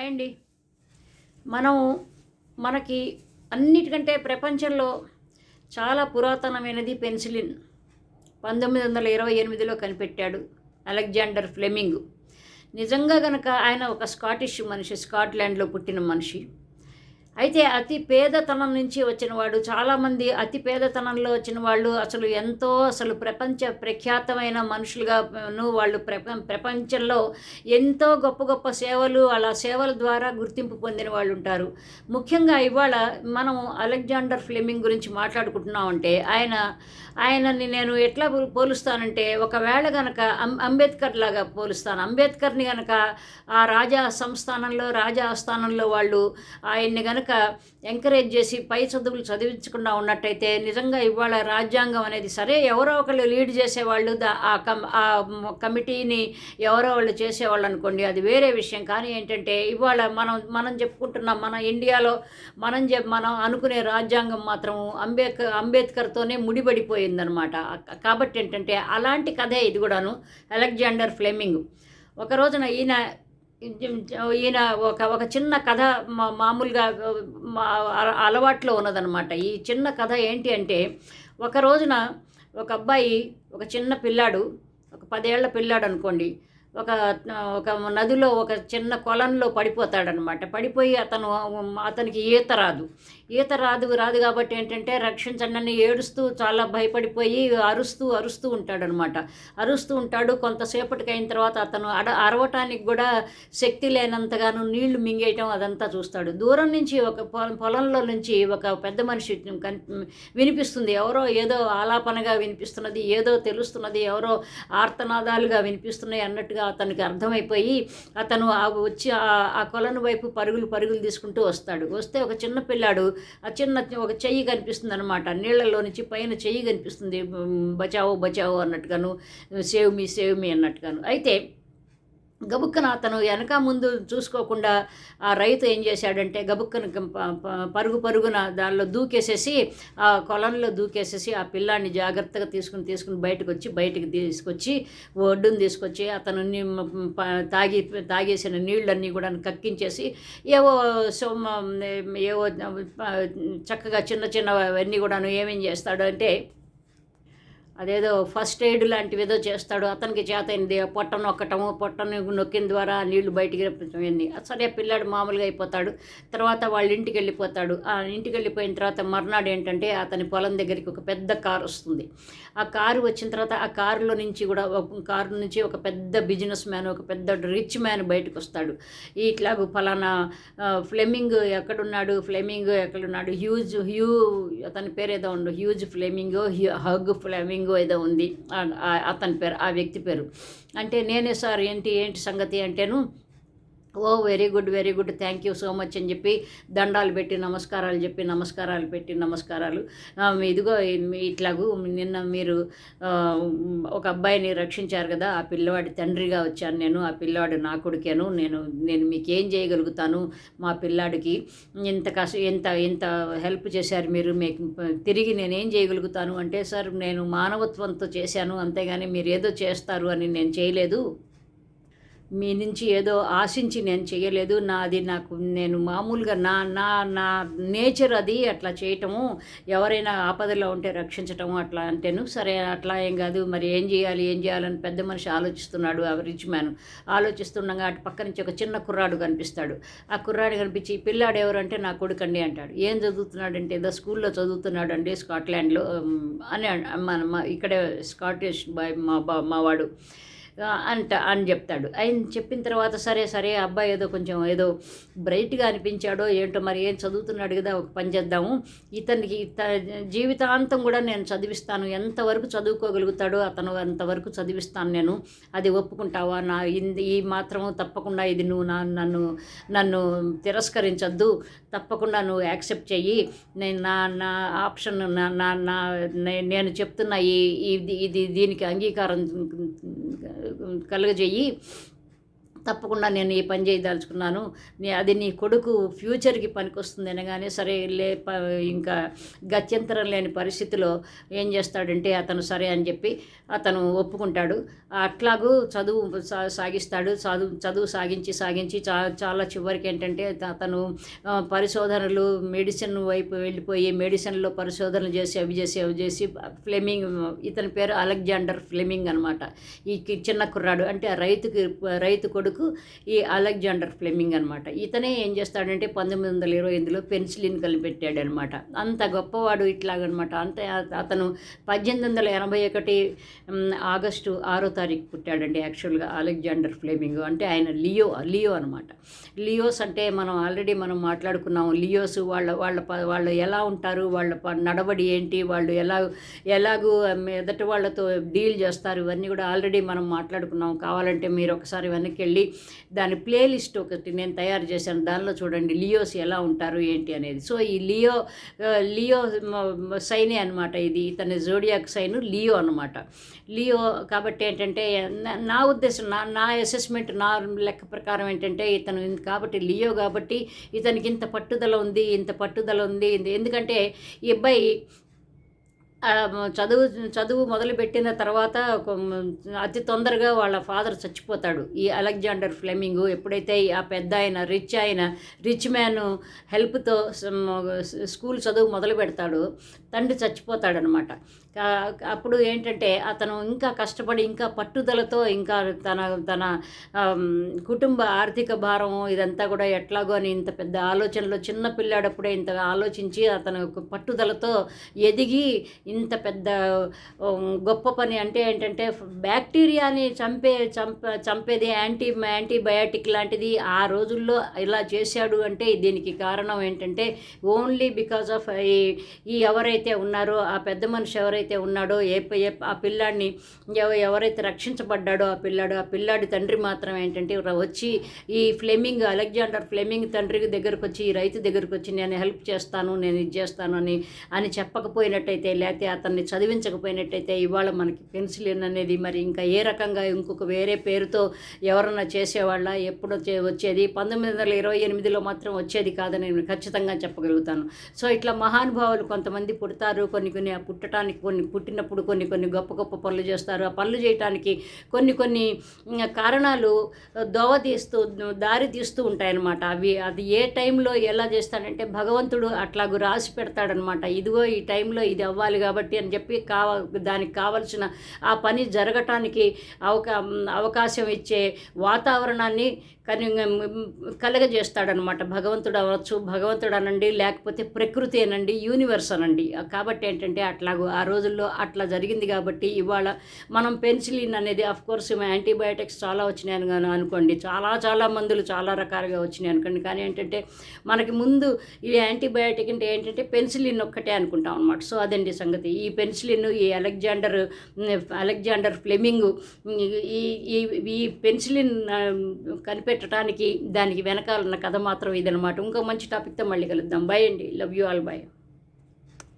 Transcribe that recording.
Hi అండి మనం మనకి అన్నిటికంటే ప్రపంచంలో చాలా పురాతనమైనది పెన్సిలిన్. పంతొమ్మిది వందల ఇరవై ఎనిమిదిలో కనిపెట్టాడు అలెగ్జాండర్ ఫ్లెమింగ్. నిజంగా గనక ఆయన ఒక స్కాటిష్ మనిషి స్కాట్లాండ్లో పుట్టిన మనిషి. అయితే అతి పేదతనం నుంచి వచ్చిన వాడు చాలామంది అతి పేదతనంలో వచ్చిన వాళ్ళు అసలు ఎంతో అసలు ప్రపంచ ప్రఖ్యాతమైన మనుషులుగా వాళ్ళు ప్రప ప్రపంచంలో ఎంతో గొప్ప గొప్ప సేవలు అలా సేవల ద్వారా గుర్తింపు పొందిన వాళ్ళు ఉంటారు ముఖ్యంగా ఇవాళ మనం అలెగ్జాండర్ ఫ్లెమింగ్ గురించి మాట్లాడుకుంటున్నామంటే ఆయన ఆయనని నేను ఎట్లా పోలుస్తానంటే ఒకవేళ గనక అం అంబేద్కర్ లాగా పోలుస్తాను. అంబేద్కర్ని గనక ఆ రాజా సంస్థానంలో రాజా ఆస్థానంలో వాళ్ళు ఆయన్ని గనక ఎంకరేజ్ చేసి పై చదువులు చదివించకుండా ఉన్నట్టయితే నిజంగా ఇవాళ రాజ్యాంగం అనేది సరే ఎవరో ఒకళ్ళు లీడ్ చేసేవాళ్ళు ఆ కమ్ ఆ కమిటీని ఎవరో వాళ్ళు చేసేవాళ్ళు అనుకోండి అది వేరే విషయం. కానీ ఏంటంటే ఇవాళ మనం మనం చెప్పుకుంటున్నాం మన ఇండియాలో మనం చెప్ మనం అనుకునే రాజ్యాంగం మాత్రం అంబేద్కర్ అంబేద్కర్తోనే ముడిపడిపోయిందనమాట కాబట్టి ఏంటంటే అలాంటి కథే ఇది కూడాను. Alexander Fleming. ఒక రోజున ఈయన ఈయన ఒక ఒక చిన్న కథ మా- మామూలుగా మా అల- అలవాట్లో ఉన్నదనమాట ఈ చిన్న కథ ఏంటి అంటే ఒక రోజున ఒక అబ్బాయి ఒక చిన్న పిల్లాడు ఒక పదేళ్ళ పిల్లాడు అనుకోండి ఒక ఒక నదిలో ఒక చిన్న కొలంలో పడిపోతాడనమాట పడిపోయి అతను అతనికి ఈత రాదు. ఈత రాదు రాదు కాబట్టి ఏంటంటే రక్షించండి ఏడుస్తూ చాలా భయపడిపోయి అరుస్తూ అరుస్తూ ఉంటాడనమాట. అరుస్తూ ఉంటాడు. కొంతసేపటికి అయిన తర్వాత అతను అడ అరవటానికి కూడా శక్తి లేనంతగాను నీళ్ళు మింగేయటం అదంతా చూస్తాడు. దూరం నుంచి ఒక పొలం పొలంలో నుంచి ఒక పెద్ద మనిషి కన్ వినిపిస్తుంది. ఎవరో ఏదో ఆలాపనగా వినిపిస్తున్నది ఏదో తెలుస్తున్నది ఎవరో ఆర్తనాదాలుగా వినిపిస్తున్నాయి అన్నట్టుగా అతనికి అర్థమైపోయి అతను ఆ వచ్చి ఆ- కొలను వైపు పరుగులు పరుగులు తీసుకుంటూ వస్తాడు. వస్తే ఒక చిన్న పిల్లాడు చిన్న ఒక చెయ్యి కనిపిస్తుంది అనమాట నీళ్ళలో నుంచి పైన చెయ్యి కనిపిస్తుంది. బచావో బచావో అన్నట్టుగాను సేవ్ మీ సేవ్ మీ అన్నట్టుగాను. అయితే గబుక్కన అతను వెనక ముందు చూసుకోకుండా ఆ రైతు ఏం చేశాడంటే గబుక్కన పరుగు పరుగున దానిలో దూకేసేసి ఆ కొలంలో దూకేసేసి ఆ పిల్లాన్ని జాగ్రత్తగా తీసుకుని తీసుకుని బయటకు వచ్చి బయటకు తీసుకొచ్చి ఒడ్డును తీసుకొచ్చి అతను తాగి తాగేసిన నీళ్ళన్నీ కూడా కక్కించేసి ఏవో సొమ్మ ఏవో చక్కగా చిన్న చిన్నవన్నీ కూడాను ఏమేం చేస్తాడు అంటే అదేదో ఫస్ట్ ఎయిడ్ లాంటివి ఏదో చేస్తాడు. అతనికి చేతైంది. పొట్ట నొక్కటము పొట్టను నొక్కిన ద్వారా నీళ్ళు బయటికి రప్పింది సరే పిల్లాడు మామూలుగా అయిపోతాడు. తర్వాత వాళ్ళ ఇంటికి వెళ్ళిపోతాడు. ఆ ఇంటికి వెళ్ళిపోయిన తర్వాత మర్నాడు ఏంటంటే అతని పొలం దగ్గరికి ఒక పెద్ద కారు వస్తుంది. ఆ కారు వచ్చిన తర్వాత ఆ కారులో నుంచి కూడా ఒక కారు నుంచి ఒక పెద్ద బిజినెస్ మ్యాన్ ఒక పెద్ద రిచ్ మ్యాన్ బయటకు వస్తాడు. ఇట్లాగూ ఫలానా ఫ్లెమింగ్ ఎక్కడున్నాడు? ఫ్లెమింగ్ ఎక్కడున్నాడు? హ్యూజ్ హ్యూ అతని పేరు ఏదో ఉండు. Hughes Fleming Hugh Hugh Fleming ఏదో ఉంది. అతని పేరు ఆ వ్యక్తి పేరు. అంటే నేనే సార్ ఏంటి ఏంటి సంగతి అంటేను ఓ very good very good. Thank you so much అని చెప్పి దండాలు పెట్టి నమస్కారాలు చెప్పి నమస్కారాలు పెట్టి నమస్కారాలు. ఇదిగో ఇట్లాగూ నిన్న మీరు ఒక అబ్బాయిని రక్షించారు కదా ఆ పిల్లవాడి తండ్రిగా వచ్చాను నేను ఆ పిల్లవాడు నా కొడుకేను నేను నేను మీకు ఏం చేయగలుగుతాను మా పిల్లాడికి? ఇంత కష్ట ఇంత ఇంత హెల్ప్ చేశారు మీరు మీకు తిరిగి నేనేం చేయగలుగుతాను? అంటే సార్ నేను మానవత్వంతో చేశాను అంతేగాని మీరు ఏదో చేస్తారు అని నేను చేయలేదు. మీ నుంచి ఏదో ఆశించి నేను చేయలేదు. నా అది నాకు నేను మామూలుగా నా నా నా నేచర్ అది అట్లా చేయటము ఎవరైనా ఆపదలో ఉంటే రక్షించటము అట్లా అంటేను సరే అట్లా ఏం కాదు మరి ఏం చేయాలి ఏం చేయాలని పెద్ద మనిషి ఆలోచిస్తున్నాడు ఆ రిచ్ మ్యాన్ ఆలోచిస్తుండగా అటు పక్క నుంచి ఒక చిన్న కుర్రాడు కనిపిస్తాడు. ఆ కుర్రాడు కనిపించి పిల్లాడు ఎవరంటే నా కొడుకండి అంటాడు. ఏం చదువుతున్నాడంటే ఏదో స్కూల్లో చదువుతున్నాడు అండి స్కాట్లాండ్లో అని మన మా ఇక్కడే స్కాటిష్ బాయ్ మా బా మావాడు అంట అని చెప్తాడు. ఆయన చెప్పిన తర్వాత సరే సరే అబ్బాయి ఏదో కొంచెం ఏదో బ్రైట్గా అనిపించాడో ఏంటో మరి ఏం చదువుతున్నాడు కదా ఒక పని చేద్దాము. ఇతనికి ఇత జీవితాంతం కూడా నేను చదివిస్తాను. ఎంతవరకు చదువుకోగలుగుతాడో అతను అంతవరకు చదివిస్తాను నేను. అది ఒప్పుకుంటావా? నా ఇది ఈ మాత్రం తప్పకుండా ఇది నువ్వు నా నన్ను నన్ను తిరస్కరించద్దు. తప్పకుండా నువ్వు యాక్సెప్ట్ చెయ్యి. నేను నా నా ఆప్షన్ నా నా నా నే- నేను చెప్తున్న ఈ ఇది ఇది దీనికి అంగీకారం కలుగజేయి. తప్పకుండా నేను ఈ పని చేయదలుచుకున్నాను. నీ- అది నీ కొడుకు ఫ్యూచర్కి పనికొస్తుంది అనగానే సరే లే ప- ఇంకా గత్యంతరం లేని పరిస్థితిలో ఏం చేస్తాడంటే అతను సరే అని చెప్పి అతను ఒప్పుకుంటాడు. అట్లాగూ చదువు సా- సాగిస్తాడు. చదువు చదువు సాగించి సాగించి చా చాలా చివరికి ఏంటంటే అతను పరిశోధనలు మెడిసిన్ వైపు వెళ్ళిపోయి మెడిసిన్లో పరిశోధనలు చేసి అవి చేసి అవి చేసి ఫ్లెమింగ్ ఇతని పేరు అలెగ్జాండర్ ఫ్లెమింగ్ అనమాట ఈ చిన్న కుర్రాడు అంటే ఆ రైతుకి రైతు కొడుకు ఈ అలెగ్జాండర్ ఫ్లెమింగ్ అనమాట ఇతనే ఏం చేస్తాడంటే పంతొమ్మిది వందల ఇరవై ఎనిమిదిలో పెన్సిలిన్ కనిపెట్టాడు అనమాట అంత గొప్పవాడు ఇట్లాగనమాట అంతే అతను పద్దెనిమిది వందల ఎనభై ఒకటి ఆగస్టు ఆరో తారీఖు పుట్టాడండి యాక్చువల్గా అలెగ్జాండర్ ఫ్లెమింగ్. అంటే ఆయన లియో లియో అనమాట లియోస్ అంటే మనం ఆల్రెడీ మనం మాట్లాడుకున్నాము లియోస్ వాళ్ళ వాళ్ళ వాళ్ళు ఎలా ఉంటారు వాళ్ళ నడబడి నడవడి ఏంటి వాళ్ళు ఎలా ఎలాగూ ఎదటి వాళ్ళతో డీల్ చేస్తారు ఇవన్నీ కూడా ఆల్రెడీ మనం మాట్లాడుకున్నాం కావాలంటే మీరు ఒకసారి వెనక్కి వెళ్ళి దాని ప్లేలిస్ట్ ఒకటి నేను తయారు చేశాను. దానిలో చూడండి లియోస్ ఎలా ఉంటారు ఏంటి అనేది. సో ఈ లియో లియో సైనే అనమాట ఇది. ఇతని జోడియాక్ సైన్ లియో అనమాట లియో కాబట్టి ఏంటంటే నా- ఉద్దేశం నా నా అసెస్మెంట్ నా లెక్క ప్రకారం ఏంటంటే ఇతను కాబట్టి లియో కాబట్టి ఇతనికి ఇంత పట్టుదల ఉంది ఇంత పట్టుదల ఉంది. ఎందుకంటే ఈ అబ్బాయి చదువు చదువు మొదలుపెట్టిన తర్వాత అతి తొందరగా వాళ్ళ ఫాదర్ చచ్చిపోతాడు. ఈ అలెగ్జాండర్ ఫ్లెమింగ్ ఎప్పుడైతే ఆ పెద్ద ఆయన రిచ్ ఆయన రిచ్ మ్యాన్ హెల్ప్తో స్కూల్ చదువు మొదలు పెడతాడు తండ్రి చచ్చిపోతాడనమాట. అప్పుడు ఏంటంటే అతను ఇంకా కష్టపడి ఇంకా పట్టుదలతో ఇంకా తన తన కుటుంబ ఆర్థిక భారం ఇదంతా కూడా ఎట్లాగో అని ఇంత పెద్ద ఆలోచనలో చిన్న పిల్లాడప్పుడే ఇంత ఆలోచించి అతను పట్టుదలతో ఎదిగి ఇంత పెద్ద గొప్ప పని అంటే ఏంటంటే బ్యాక్టీరియాని చంపే చంప చంపేది యాంటీ యాంటీబయాటిక్ లాంటిది ఆ రోజుల్లో ఇలా చేశాడు అంటే దీనికి కారణం ఏంటంటే ఓన్లీ బికాజ్ ఆఫ్ ఈ ఈ ఎవరైతే ఉన్నారో ఆ పెద్ద మనిషి ఎవరైతే ఉన్నాడో ఏ ఆ పిల్లాడిని ఎవరైతే రక్షించబడ్డాడో ఆ పిల్లాడు ఆ పిల్లాడి తండ్రి మాత్రం ఏంటంటే వచ్చి ఈ ఫ్లెమింగ్ అలెగ్జాండర్ ఫ్లెమింగ్ తండ్రి దగ్గరకు వచ్చి ఈ రైతు దగ్గరకు వచ్చి నేను హెల్ప్ చేస్తాను నేను ఇది చేస్తాను అని అని చెప్పకపోయినట్టయితే అయితే అతన్ని చదివించకపోయినట్టయితే ఇవాళ మనకి పెన్సిలిన్ అనేది మరి ఇంకా ఏ రకంగా ఇంకొక వేరే పేరుతో ఎవరన్నా చేసేవాళ్ళ? ఎప్పుడు వచ్చేది? పంతొమ్మిది వందల ఇరవై ఎనిమిదిలో మాత్రం వచ్చేది కాదని నేను ఖచ్చితంగా చెప్పగలుగుతాను. సో ఇట్లా మహానుభావులు కొంతమంది పుడతారు. కొన్ని కొన్ని ఆ పుట్టడానికి కొన్ని పుట్టినప్పుడు కొన్ని కొన్ని గొప్ప గొప్ప పనులు చేస్తారు. ఆ పనులు చేయటానికి కొన్ని కొన్ని కారణాలు దోవ తీస్తూ దారి తీస్తూ ఉంటాయన్నమాట. అవి అది ఏ టైంలో ఎలా చేస్తాడంటే భగవంతుడు అట్లాగూ రాసి పెడతాడనమాట ఇదిగో ఈ టైంలో ఇది అవ్వాలి కాబట్టి అని చెప్పి కావ దానికి కావలసిన ఆ పని జరగటానికి అవకా అవకాశం ఇచ్చే వాతావరణాన్ని కని కలగజేస్తాడనమాట. భగవంతుడు అవ్వచ్చు భగవంతుడు అనండి లేకపోతే ప్రకృతి అనండి యూనివర్స్ అనండి. కాబట్టి ఏంటంటే అట్లాగో ఆ రోజుల్లో అట్లా జరిగింది కాబట్టి ఇవాళ మనం పెన్సిలిన్ అనేది అఫ్ కోర్స్ యాంటీబయాటిక్స్ చాలా వచ్చినాయని గాను అనుకోండి. చాలా చాలా మందులు చాలా రకాలుగా వచ్చినాయి అనుకోండి. కానీ ఏంటంటే మనకి ముందు ఈ యాంటీబయాటిక్ అంటే ఏంటంటే పెన్సిలిన్ ఒక్కటే అనుకుంటాం అనమాట సో అదండి సంగతి. ఈ పెన్సిలిన్ ఈ అలెగ్జాండర్ అలెగ్జాండర్ ఫ్లెమింగ్ ఈ ఈ ఈ పెన్సిలిన్ ఆ, పెట్టడానికి దానికి వెనకాలన్న కథ మాత్రం ఇదనమాట ఇంకో మంచి టాపిక్తో మళ్ళీ కలుద్దాం. బాయ్ అండి. Love you all bye